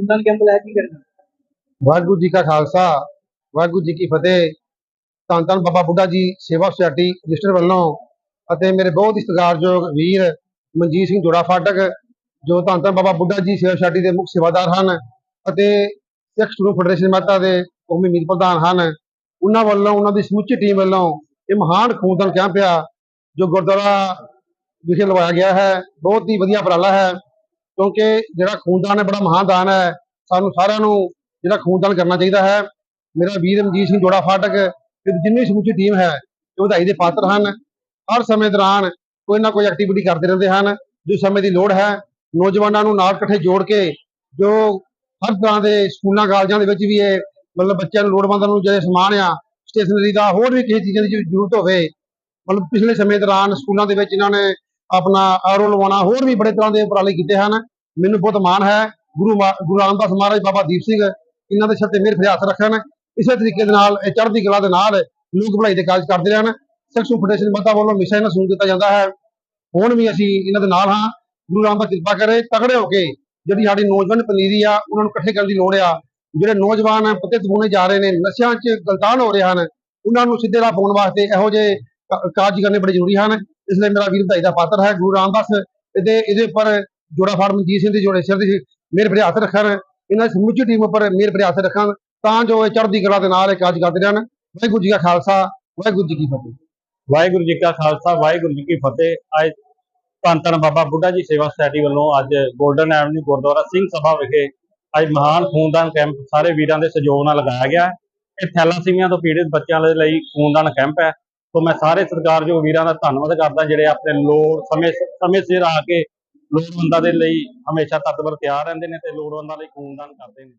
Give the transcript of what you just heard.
ਇਹ ਖੂਨਦਾਨ ਕੈਂਪ ਲੈ ਕੀ ਕਰਨਾ? ਵਾਹਿਗੁਰੂ ਜੀ ਕਾ ਖਾਲਸਾ, ਵਾਹਿਗੁਰੂ ਜੀ ਕੀ ਫਤਿਹ। ਧੰਨ ਧੰਨ ਬਾਬਾ ਬੁੱਢਾ ਜੀ, ਸੇਵਾ ਸੁਸਾਇਟੀ ਰਜਿਸਟਰ ਵੱਲੋਂ ਅਤੇ ਮੇਰੇ ਬਹੁਤ ਹੀ ਸਤਿਕਾਰਯੋਗ ਵੀਰ ਮਨਜੀਤ ਸਿੰਘ ਜੋੜਾ ਫਾਟਕ, ਜੋ ਧੰਨ ਧੰਨ ਬਾਬਾ ਬੁੱਢਾ ਜੀ, ਸੇਵਾ ਸੁਸਾਇਟੀ ਦੇ ਮੁੱਖ ਸੇਵਾਦਾਰ ਹਨ ਅਤੇ ਸਿੱਖ ਸਟੂਡੈਂਟ ਫੈਡਰੇਸ਼ਨ ਮਾਤਾ ਦੇ ਕੌਮੀ ਮੀਤ ਪ੍ਰਧਾਨ ਹਨ, ਉਹਨਾਂ ਵੱਲੋਂ, ਉਹਨਾਂ ਦੀ ਸਮੁੱਚੀ ਟੀਮ ਵੱਲੋਂ ਇਹ ਮਹਾਨ ਖੂਨਦਾਨ ਕੈਂਪ ਆ, ਜੋ ਗੁਰਦੁਆਰਾ ਵਿਖੇ ਲਵਾਇਆ ਗਿਆ ਹੈ। ਬਹੁਤ ਹੀ ਵਧੀਆ ਉਪਰਾਲਾ ਹੈ। ਕਿਉਂਕਿ ਜਿਹੜਾ ਖੂਨਦਾਨ ਹੈ, ਬੜਾ ਮਹਾਨ ਦਾਨ ਹੈ। ਸਾਨੂੰ ਸਾਰਿਆਂ ਨੂੰ ਜਿਹੜਾ ਖੂਨਦਾਨ ਕਰਨਾ ਚਾਹੀਦਾ ਹੈ। ਮੇਰਾ ਵੀਰ ਰਣਜੀਤ ਸਿੰਘ ਜੋੜਾ ਫਾਟਕ ਤੇ ਜਿੰਨੀ ਸਮੁੱਚੀ ਟੀਮ ਹੈ, ਇਹ ਵਧਾਈ ਦੇ ਪਾਤਰ ਹਨ। ਹਰ ਸਮੇਂ ਦੌਰਾਨ ਕੋਈ ਨਾ ਕੋਈ ਐਕਟੀਵਿਟੀ ਕਰਦੇ ਰਹਿੰਦੇ ਹਨ। ਜੋ ਸਮੇਂ ਦੀ ਲੋੜ ਹੈ, ਨੌਜਵਾਨਾਂ ਨੂੰ ਨਾਲ ਇਕੱਠੇ ਜੋੜ ਕੇ, ਜੋ ਹਰ ਤਰ੍ਹਾਂ ਦੇ ਸਕੂਲਾਂ, ਕਾਲਜਾਂ ਦੇ ਵਿੱਚ ਵੀ ਇਹ ਮਤਲਬ ਬੱਚਿਆਂ ਨੂੰ ਲੋੜਵੰਦਾਂ ਨੂੰ ਜਿਹੜੇ ਸਮਾਨ ਆ ਸਟੇਸ਼ਨਰੀ ਦਾ ਹੋਰ ਵੀ ਕਿਸੇ ਚੀਜ਼ਾਂ ਦੀ ਜ਼ਰੂਰਤ ਹੋਵੇ, ਮਤਲਬ ਪਿਛਲੇ ਸਮੇਂ ਦੌਰਾਨ ਸਕੂਲਾਂ ਦੇ ਵਿੱਚ ਇਹਨਾਂ ਨੇ ਆਪਣਾ ਆਰੋ ਲਵਾਉਣਾ, ਹੋਰ ਵੀ ਬੜੇ ਤਰ੍ਹਾਂ ਦੇ ਉਪਰਾਲੇ ਕੀਤੇ ਹਨ। ਮੈਨੂੰ ਬਹੁਤ ਮਾਣ ਹੈ, ਗੁਰੂ ਗੁਰੂ ਰਾਮਦਾਸ ਮਹਾਰਾਜ ਬਾਬਾ ਦੀਪ ਸਿੰਘ, ਇਹਨਾਂ ਦੇ ਸਿਰ ਤੇ ਮਿਹਰ ਫਰਿਆਸ ਰੱਖਣ। ਇਸੇ ਤਰੀਕੇ ਦੇ ਨਾਲ ਇਹ ਚੜ੍ਹਦੀ ਕਲਾ ਦੇ ਨਾਲ ਲੋਕ ਭਲਾਈ ਦੇ ਕਾਰਜ ਕਰਦੇ ਰਹਿਣ। ਸਿੱਖ ਫੈਡਰੇਸ਼ਨ ਮਤਾ ਵੱਲੋਂ ਹਮੇਸ਼ਾ ਇਹਨਾਂ ਨੂੰ ਦਿੱਤਾ ਜਾਂਦਾ ਹੈ। ਹੁਣ ਵੀ ਅਸੀਂ ਇਹਨਾਂ ਦੇ ਨਾਲ ਹਾਂ। ਗੁਰੂ ਰਾਮਦਾਸ ਕਿਰਪਾ ਕਰੇ ਤਗੜੇ ਹੋ ਕੇ ਜਿਹੜੀ ਸਾਡੀ ਨੌਜਵਾਨ ਪਨੀਰੀ ਆ, ਉਹਨਾਂ ਨੂੰ ਇਕੱਠੇ ਕਰਨ ਦੀ ਲੋੜ ਆ। ਜਿਹੜੇ ਨੌਜਵਾਨ ਪਤਿਤ ਹੋਣੇ ਜਾ ਰਹੇ ਨੇ, ਨਸ਼ਿਆਂ 'ਚ ਗਲਤਾਨ ਹੋ ਰਹੇ ਹਨ, ਉਹਨਾਂ ਨੂੰ ਸਿੱਧੇ ਰਾਹ ਪਾਉਣ ਵਾਸਤੇ ਇਹੋ ਜਿਹੇ ਕਾਰਜ ਕਰਨੇ ਬੜੇ ਜ਼ਰੂਰੀ ਹਨ। ਇਸ ਲਈ ਮੇਰਾ ਵੀਰ ਵਧਾਈ ਦਾ ਪਾਤਰ ਹੈ, ਗੁਰੂ ਰਾਮਦਾਸ। ਇਹਦੇ ਇਹਦੇ ਉੱਪਰ ਜੋੜਾ ਫਾੜ ਮਨਜੀਤ ਸਿੰਘ ਦੇ ਜੋੜੇ ਸਿਰ ਦੀ ਮੇਰੇ ਭਰੇ ਹੱਥ ਰੱਖਣ। ਇਹਨਾਂ ਸਮੁੱਚੀ ਟੀਮ ਉੱਪਰ ਮੇਰੇ ਭਰੇ ਹੱਥ ਰੱਖਣ। ਤਾਂ ਜੋ ਇਹ ਚੜ੍ਹਦੀ ਕਲਾ ਦੇ ਨਾਲ ਇਹ ਕਾਰਜ ਕਰਦੇ ਰਹਿਣ। ਵਾਹਿਗੁਰੂ ਜੀ ਕਾ ਖਾਲਸਾ, ਵਾਹਿਗੁਰੂ ਜੀ ਕੀ ਫਤਿਹ। ਵਾਹਿਗੁਰੂ ਜੀ ਕਾ ਖਾਲਸਾ, ਵਾਹਿਗੁਰੂ ਜੀ ਕੀ ਫਤਿਹ। ਅੱਜ ਧੰਨ ਧੰਨ ਬਾਬਾ ਬੁੱਢਾ ਜੀ ਸੇਵਾ ਸੁਸਾਇਟੀ ਵੱਲੋਂ ਅੱਜ ਗੋਲਡਨ ਐਵਨਿਊ ਗੁਰਦੁਆਰਾ ਸਿੰਘ ਸਭਾ ਵਿਖੇ ਅੱਜ ਮਹਾਨ ਖੂਨਦਾਨ ਕੈਂਪ ਸਾਰੇ ਵੀਰਾਂ ਦੇ ਸਹਿਯੋਗ ਨਾਲ ਲਗਾਇਆ ਗਿਆ ਹੈ। ਇਹ ਥੈਲਾਸੀਮੀਆ ਤੋਂ ਪੀੜਿਤ ਬੱਚਿਆਂ ਦੇ ਲਈ ਖੂਨਦਾਨ ਕੈਂਪ ਹੈ। ਸੋ ਮੈਂ ਸਾਰੇ ਸਤਿਕਾਰਯੋਗ ਵੀਰਾਂ ਦਾ ਧੰਨਵਾਦ ਕਰਦਾ, ਜਿਹੜੇ ਆਪਣੇ ਲੋੜ, ਸਮੇਂ ਸਮੇਂ ਸਿਰ ਆ ਕੇ ਲੋੜਵੰਦਾਂ ਦੇ ਲਈ ਹਮੇਸ਼ਾ ਤਤਪਰ ਤਿਆਰ ਰਹਿੰਦੇ ਨੇ ਤੇ ਲੋੜਵੰਦਾਂ ਲਈ ਖੂਨਦਾਨ ਕਰਦੇ ਨੇ।